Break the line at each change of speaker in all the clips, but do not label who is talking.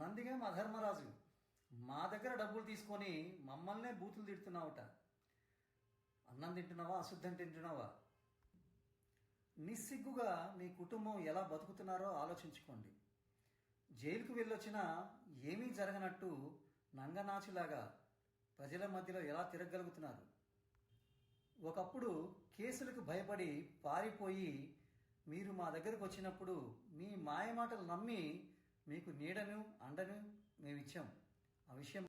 నందిగా మా ధర్మరాజు మా దగ్గర డబ్బులు తీసుకొని మమ్మల్నే బూతులు తిడుతున్నావుట. అన్నం తింటున్నావా? అశుద్ధం తింటున్నావా? నిస్సిగ్గుగా మీ కుటుంబం ఎలా బతుకుతున్నారో ఆలోచించుకోండి. జైలుకు వెళ్ళొచ్చినా ఏమీ జరగనట్టు నంగనాచులాగా ప్రజల మధ్యలో ఎలా తిరగగలుగుతున్నారు? ఒకప్పుడు కేసులకు భయపడి పారిపోయి మీరు మా దగ్గరకు వచ్చినప్పుడు మీ మాయమాటలు నమ్మి మీకు నీడను అండను మేము ఇచ్చాం ఆ విషయం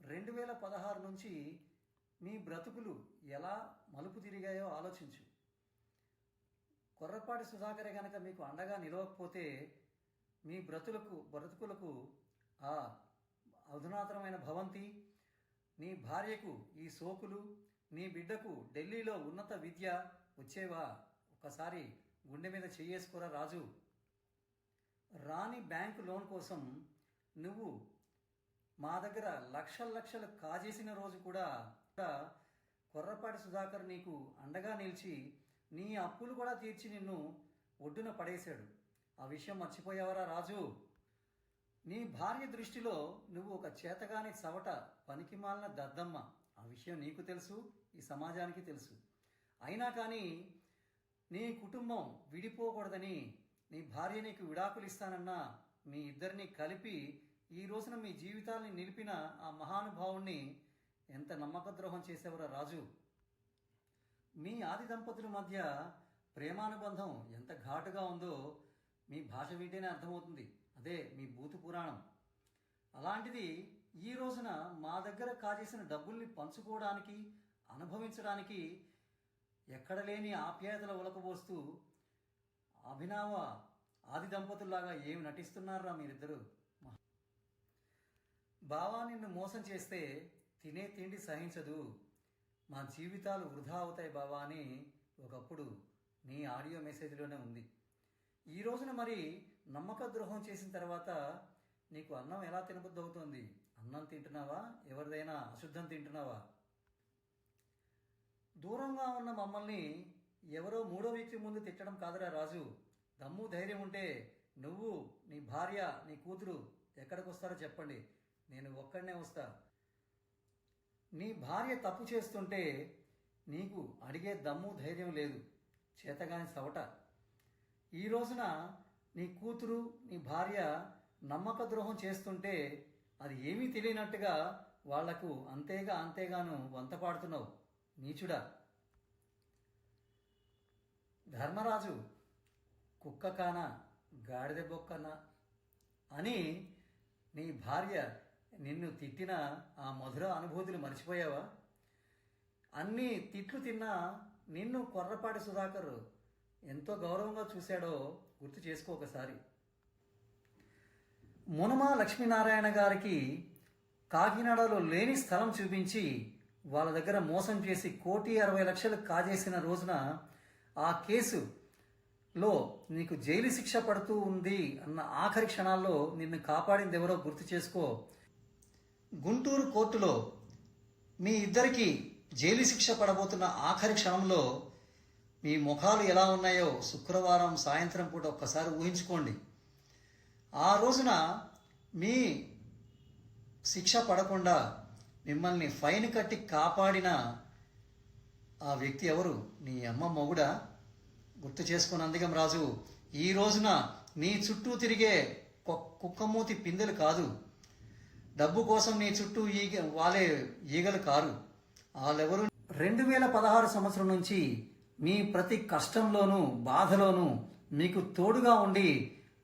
రెండు వేల పదహారు నుంచి మీ బ్రతుకులు ఎలా మలుపు తిరిగాయో ఆలోచించు. కొర్రపాటి సుధాకరే గనక మీకు అండగా నిలవకపోతే మీ బ్రతులకు బ్రతుకులకు ఆ అధునాతనమైన భవంతి నీ భార్యకు ఈ సోకులు నీ బిడ్డకు ఢిల్లీలో ఉన్నత విద్య వచ్చేవా? ఒకసారి గుండె మీద చెయ్యేసుకోరా రాజు. రాని బ్యాంకు లోన్ కోసం నువ్వు మా దగ్గర లక్షల లక్షలు కాజేసిన రోజు కూడా కూడా కొర్రపాటి సుధాకర్ నీకు అండగా నిలిచి నీ అప్పులు కూడా తీర్చి నిన్ను ఒడ్డున పడేశాడు. ఆ విషయం మర్చిపోయావరా రాజు? నీ భార్య దృష్టిలో నువ్వు ఒక చేతగాని చవట పనికిమాలిన దద్దమ్మ. ఆ విషయం నీకు తెలుసు ఈ సమాజానికి తెలుసు. అయినా కానీ నీ కుటుంబం విడిపోకూడదని నీ భార్య నీకు విడాకులు ఇస్తానన్నా మీ ఇద్దరిని కలిపి ఈ రోజున మీ జీవితాల్ని నిలిపిన ఆ మహానుభావుణ్ణి ఎంత నమ్మకద్రోహం చేసేవరా రాజు? మీ ఆది దంపతుల మధ్య ప్రేమానుబంధం ఎంత ఘాటుగా ఉందో మీ భాష వింటేనే అర్థమవుతుంది. అదే మీ భూత పురాణం. అలాంటిది ఈ రోజున మా దగ్గర కాజేసిన డబ్బుల్ని పంచుకోవడానికి అనుభవించడానికి ఎక్కడ లేని ఆప్యాయతల ఉలకబోస్తూ అభినవ ఆది దంపతుల్లాగా ఏమి నటిస్తున్నారా మీరిద్దరు? బావా నిన్ను మోసం చేస్తే తినే తిండి సహించదు. మా జీవితాలు వృధా అవుతాయి బావా అని ఒకప్పుడు నీ ఆడియో మెసేజ్లోనే ఉంది. ఈ రోజున మరి నమ్మక ద్రోహం చేసిన తర్వాత నీకు అన్నం ఎలా తినబుద్ధి అవుతుంది అన్నం తింటున్నావా? ఎవరిదైనా అశుద్ధం తింటున్నావా? దూరంగా ఉన్న మమ్మల్ని ఎవరో మూడో వ్యక్తి ముందు తిట్టడం కాదురా రాజు. దమ్ము ధైర్యం ఉంటే నువ్వు నీ భార్య నీ కూతురు ఎక్కడికి వస్తారో చెప్పండి. నేను ఒక్కడనే వస్తా. నీ భార్య తప్పు చేస్తుంటే నీకు అడిగే దమ్ము ధైర్యం లేదు. చేతగాని సవట. ఈ రోజున నీ కూతురు నీ భార్య నమ్మక ద్రోహం చేస్తుంటే అది ఏమీ తెలియనట్టుగా వాళ్ళకు అంతేగా అంతేగాను వంత పాడుతున్నావు నీచుడా. ధర్మరాజు కుక్క కాన గాడిద బొక్కన అని నీ భార్య నిన్ను తిట్టిన ఆ మధుర అనుభూతులు మర్చిపోయావా? అన్ని తిట్లు తిన్నా నిన్ను కొర్రపాటి సుధాకర్ ఎంతో గౌరవంగా చూశాడో గుర్తు చేసుకో ఒకసారి. మునమా లక్ష్మీనారాయణ గారికి కాకినాడలో లేని స్థలం చూపించి వాళ్ళ దగ్గర మోసం చేసి కోటి అరవై లక్షలు కాజేసిన రోజున ఆ కేసులో నీకు జైలు శిక్ష పడుతూ ఉంది అన్న ఆఖరి క్షణాల్లో నిన్ను కాపాడింది ఎవరో గుర్తు చేసుకో. గుంటూరు కోర్టులో మీ ఇద్దరికి జైలు శిక్ష పడబోతున్న ఆఖరి క్షణంలో మీ ముఖాలు ఎలా ఉన్నాయో శుక్రవారం సాయంత్రం పూట ఒక్కసారి ఊహించుకోండి. ఆ రోజున మీ శిక్ష పడకుండా మిమ్మల్ని ఫైన్ కట్టి కాపాడిన ఆ వ్యక్తి ఎవరు? నీ అమ్మ మొగుడా గుర్తు చేసుకుని అందుకం రాజు ఈ రోజున నీ చుట్టూ తిరిగే కుక్కమూతి పిందెలు కాదు. డబ్బు కోసం నీ చుట్టూ ఈగ వాలే ఈగలు కారు. వాళ్ళెవరు? రెండు వేల పదహారు సంవత్సరం నుంచి మీ ప్రతి కష్టంలోనూ బాధలోనూ మీకు తోడుగా ఉండి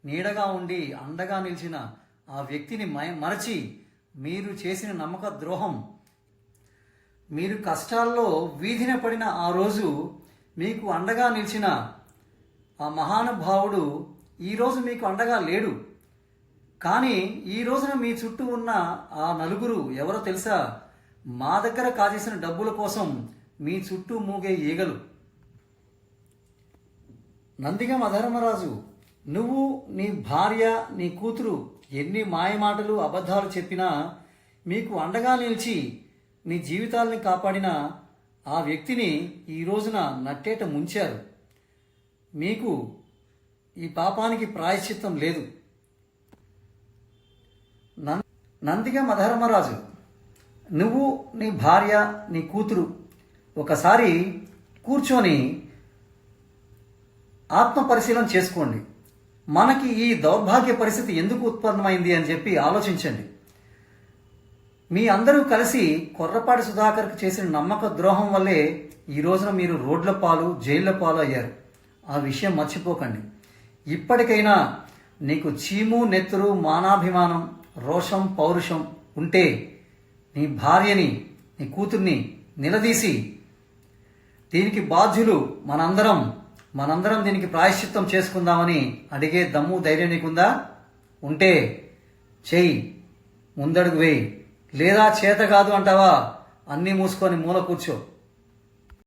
నీడగా ఉండి అండగా నిలిచిన ఆ వ్యక్తిని మరచి మీరు చేసిన నమ్మక ద్రోహం మీరు కష్టాల్లో వీధిన పడిన ఆ రోజు మీకు అండగా నిలిచిన ఆ మహానుభావుడు ఈరోజు మీకు అండగా లేడు. కానీ ఈ రోజున మీ చుట్టూ ఉన్న ఆ నలుగురు ఎవరో తెలుసా? మా దగ్గర కాజేసిన డబ్బుల కోసం మీ చుట్టూ మూగే ఈగలు. నందిగం అధర్మరాజు నువ్వు నీ భార్య నీ కూతురు ఎన్ని మాయమాటలు అబద్ధాలు చెప్పినా మీకు అండగా నిలిచి నీ జీవితాల్ని కాపాడిన ఆ వ్యక్తిని ఈ రోజున నట్టేట ముంచారు. మీకు ఈ పాపానికి ప్రాయశ్చిత్తం లేదు. నందిగా మధర్మరాజు నువ్వు నీ భార్య నీ కూతురు ఒకసారి కూర్చొని ఆత్మ పరిశీలన చేసుకోండి. మనకి ఈ దౌర్భాగ్య పరిస్థితి ఎందుకు ఉత్పన్నమైంది అని చెప్పి ఆలోచించండి. మీ అందరూ కలిసి కొర్రపాటి సుధాకర్కి చేసిన నమ్మక ద్రోహం వల్లే ఈ రోజున మీరు రోడ్ల పాలు జైళ్ళ పాలు అయ్యారు. ఆ విషయం మర్చిపోకండి. ఇప్పటికైనా నీకు చీము నెత్తురు మానాభిమానం రోషం పౌరుషం ఉంటే నీ భార్యని నీ కూతుర్ని నిలదీసి దీనికి బాధ్యులు మనందరం. మనందరం దీనికి ప్రాయశ్చిత్తం చేసుకుందామని అడిగే దమ్ము ధైర్యం నీకుందా? ఉంటే చెయ్యి ముందడుగు వేయి. లేదా చేత కాదు అంటావా? అన్నీ మూసుకొని మూల కూర్చో.